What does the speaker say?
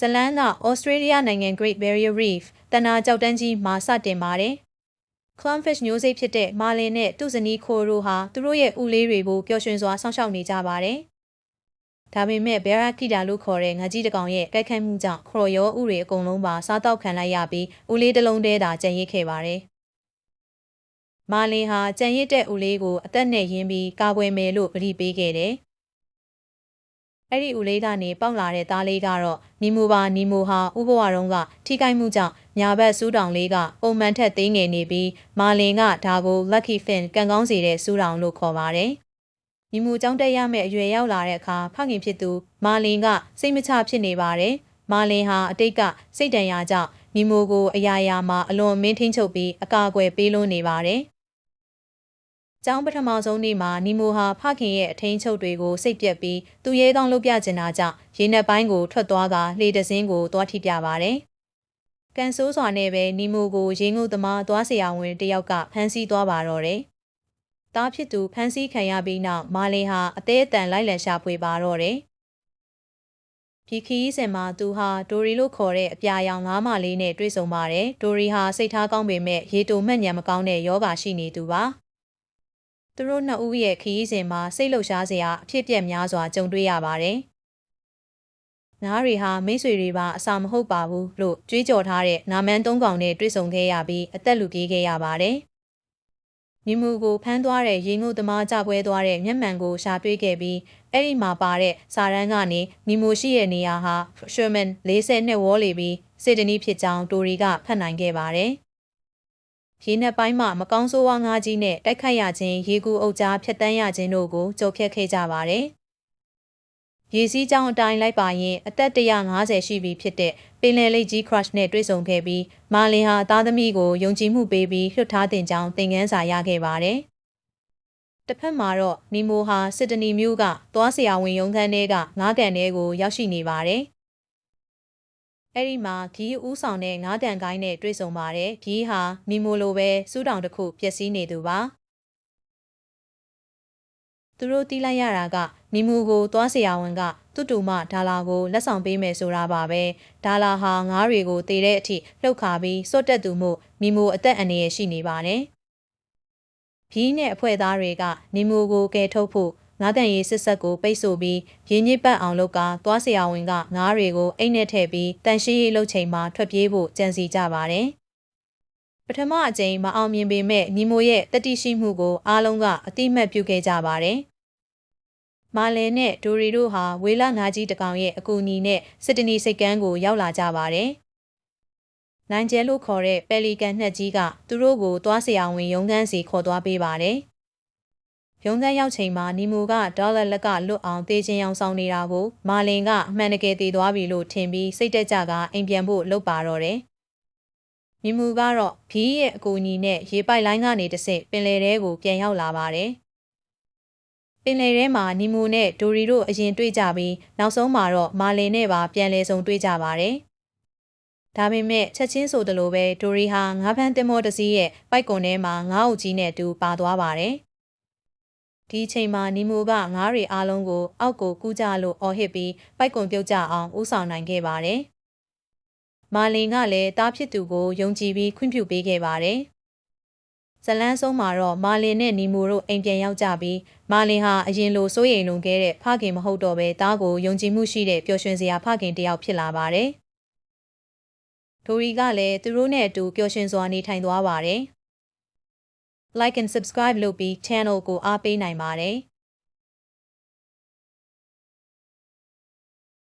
ဇလန်းကဩစတြေးလျနိုင်ငံ Great Barrier Reef တနာကြောက်တန်းကြီးမှာစတင်ပါတယ်။ Clownfish မျိုးစိတ်ဖြစ်တဲ့မာလင်နဲ့သူ့ဇနီးခိုရိုဟာသူတို့ရဲ့ဥလေးတွေကိုပျော်ရွှင်စွာစောင့်ရှောက်နေကြပါတယ်။ဒါပေမဲ့ဘဲရာကီတာလို့ခေါ်တဲ့ငါကြီးတစ်ကောင်ရဲ့တိုက်ခိုက်မှုကြောင့်ခရိုရောဥတွေအကုန်လုံးပါစားတောက်ခံလိုက်ရပြီးဥလေးတစ်လုံးတည်းသာကျန်ရစ်ခဲ့ပါတယ်။မာလင်ဟာကြံရစ်တဲ့ဦးလေးကိုအသက်နဲ့ရင်းပြီးကာကွယ်မယ်လို့ပရိပေးခဲ့တယ်။ အဲ့ဒီဦးလေးကနေပေါက်လာတဲ့သားလေးကတော့နီမိုပါနီမိုဟာဥဘဝတုံးကထိခိုက်မှုကြောင့်ညာဘက်စူးတောင်လေးကပုံမှန်ထက်သေးငယ်နေပြီးမာလင်ကဒါကို lucky fin ကန်ကောင်းစေတဲ့စူးတောင်လို့ခေါ်ပါတယ်။နီမိုကြောင်းတက်ရမယ့်အရွယ်ရောက်လာတဲ့အခါဖခင်ဖြစ်သူမာလင်ကစိတ်မချဖြစ်နေပါတယ်။မာလင်ဟာအတိတ်ကစိတ်တန်ရာကြောင့်နီမိုကိုအရာရာမှာအလွန်မင်းထင်းချုပ်ပြီးအကာအကွယ်ပေးလို့နေပါတယ်။ ကျောင်းပထမဆုံးနေ့မှာနီမိုဟာဖခင်ရဲ့အထင်းချုပ်တွေကိုစိတ်ပြက်ပြီးသူရဲကောင်းလုပ်ပြကျင်တာကြောင့်ရေနက်ပိုင်းကိုထွက်သွားကလှေတစင်းကိုသွားထိပြပါတယ်။ကန်ဆိုးစွာနဲ့ပဲနီမိုကိုရေငုပ်သမားသွားဆရာဝန်တယောက်ကဖမ်းဆီးသွားပါတော့တယ်။တားဖြစ်သူဖမ်းဆီးခံရပြီးနောက်မာလင်ဟာအသေးအတန်လိုက်လံရှာဖွေပါတော့တယ်။ဒီခီးစင်မှာသူဟာဒိုရီလို့ခေါ်တဲ့အပြာရောင်ငါးမလေးနဲ့တွေ့ဆုံပါတယ်။ဒိုရီဟာစိတ်ထားကောင်းပေမဲ့ရေတုံမှတ်ညံမကောင်းတဲ့ယောဂါရှိနေသူပါ။ သူတို့နှစ်ဦးရဲ့ခရီးစဉ်မှာစိတ်လှုပ်ရှားစရာအဖြစ်အပျက်များစွာကြုံတွေ့ရပါတယ်။နားရီဟာမိတ်ဆွေတွေပါအစာမဟုတ်ပါဘူးလို့ကြွေးကြော်ထားတဲ့နာမန်းသုံးကောင်နဲ့တွေ့ဆုံခဲ့ရပြီးအသက်လူပြေးခဲ့ရပါတယ်။ညီမူကိုဖမ်းသွားတဲ့ရေငုပ်သမားကြပွဲသွားတဲ့မျက်မှန်ကိုရှာတွေ့ခဲ့ပြီးအဲ့ဒီမှာပါတဲ့စာရန်ကနေညီမူရှိရဲ့နေရာဟာရှယ်မန်40နှစ်ဝေါ်လေပြီးစစ်တနီးဖြစ်ကြောင်းတိုရီကဖတ်နိုင်ခဲ့ပါတယ်။ ရေနက်ပိုင်းမှာမကောင်းဆိုးဝါးငါးကြီးနဲ့တိုက်ခိုက်ရခြင်းရေကူအုပ်ကြားဖျက်ဆီးရခြင်းတို့ကိုကြုံဖြတ်ခဲ့ကြပါတယ်။ရေစီးကြောင်းအတိုင်းလိုက်ပါရင်အသက်150ရှိပြီဖြစ်တဲ့ပင်လယ်လိပ်ကြီး crush နဲ့တွေ့ဆုံခဲ့ပြီးမာလင်ဟာသားသမီးကိုယုံကြည်မှုပေးပြီးလွှတ်ထားတင်ကြောင်းသင်ခန်းစာရခဲ့ပါတယ်။တစ်ဖက်မှာတော့နီမိုဟာစစ်တနီမျိုးကသွားဆရာဝန်ရုံးခန်းထဲကငါးကန်ထဲကိုရောက်ရှိနေပါတယ်။ အဲ့ဒီမှာဂီးဦးဆောင်တဲ့ငါးတန်ကိုင်းနဲ့တွေ့ဆုံပါတယ်ဂီးဟာမိမိုလိုပဲစူးတောင်တစ်ခုပြက်စီးနေသူပါသူတို့တီးလိုက်ရတာကမိမူကိုသွားဆရာဝန်ကတူတူမဒါလာကိုလက်ဆောင်ပေးမယ်ဆိုတာပါပဲဒါလာဟာငါးတွေကိုတေတဲ့အထိလှုပ်ခါပြီးစွတ်တက်သူမှုမိမူအသက်အန္တရာယ်ရှိနေပါတယ်ဘီးနဲ့အဖွဲ့သားတွေကမိမူကိုကယ်ထုတ်ဖို့ ငါးတန်ရီစစ်ဆက်ကိုပိတ်ဆို့ပြီးရင်းညစ်ပတ်အောင်လုပ်ကသွားဆရာဝန်ကငါးတွေကိုအိတ်နဲ့ထည့်ပြီးတန်ရှိရေးလုပ်ချိန်မှာထွက်ပြေးဖို့ကြံစီကြပါတယ်။ပထမအကြိမ်မအောင်မြင်ပေမဲ့ညီမိုရဲ့တတိရှိမှုကိုအားလုံးကအတိမတ်ပြုခဲ့ကြပါတယ်။မာလင်နဲ့ဒိုရီတို့ဟာဝေလာငါးကြီးတကောင်ရဲ့အကူအညီနဲ့စစ်တနီစိတ်ကမ်းကိုရောက်လာကြပါတယ်။နိုင်ကျဲလို့ခေါ်တဲ့ပယ်လီကန်နှက်ကြီးကသူတို့ကိုသွားဆရာဝန်ရုံးခန်းစီခေါ်သွားပေးပါတယ်။ ရုံးခန်းရောက်ချိန်မှာနီမူကဒေါ်လာလက်ကလွတ်အောင်တေးချင်းရောင်ဆောင်နေတာကိုမာလင်ကအမှန်တကယ်တည်သွားပြီလို့ထင်ပြီးစိတ်တက်ကြကအိမ်ပြန်ဖို့လုပ်ပါတော့တယ်။နီမူကတော့ဘီးရဲ့အကူအညီနဲ့ရေပိုက်လိုင်းကနေတဆင့်ပင်လယ်ထဲကိုပြန်ရောက်လာပါတယ်။ပင်လယ်ထဲမှာနီမူနဲ့ဒိုရီတို့အရင်တွေ့ကြပြီးနောက်ဆုံးမှာတော့မာလင်နဲ့ပါပြန်လည်ဆုံတွေ့ကြပါတယ်။ဒါပေမဲ့ချက်ချင်းဆိုသလိုပဲဒိုရီဟာငါးဖန်းတင်မောတစည်းရဲ့ပိုက်ကွန်ထဲမှာငါးအုပ်ကြီးနဲ့တူပါသွားပါတယ်။ ဒီအချိန်မှာနီမိုကငားတွေအားလုံးကိုအောက်ကိုကူးကြလို့အော်ဟစ်ပြီးပိုက်ကွန်ပြုတ်ကြအောင်ဥဆောင်နိုင်ခဲ့ပါတယ်။မာလင်ကလည်းတားဖြစ်သူကိုယုံကြည်ပြီးခွင့်ပြုပေးခဲ့ပါတယ်။ဇလန်းဆုံးမှာတော့မာလင်နဲ့နီမိုတို့အိမ်ပြန်ရောက်ကြပြီးမာလင်ဟာအရင်လိုစိုးရိမ်လွန်ခဲ့တဲ့ဖခင်မဟုတ်တော့ပဲတားကိုယုံကြည်မှုရှိတဲ့ပျော်ရွှင်စရာဖခင်တယောက်ဖြစ်လာပါတယ်။ဒိုရီကလည်းသူတို့နဲ့အတူပျော်ရွှင်စွာနေထိုင်သွားပါတယ်။ like and subscribe လုပ်ပြီး channel ကိုအားပေးနိုင်ပါတယ်။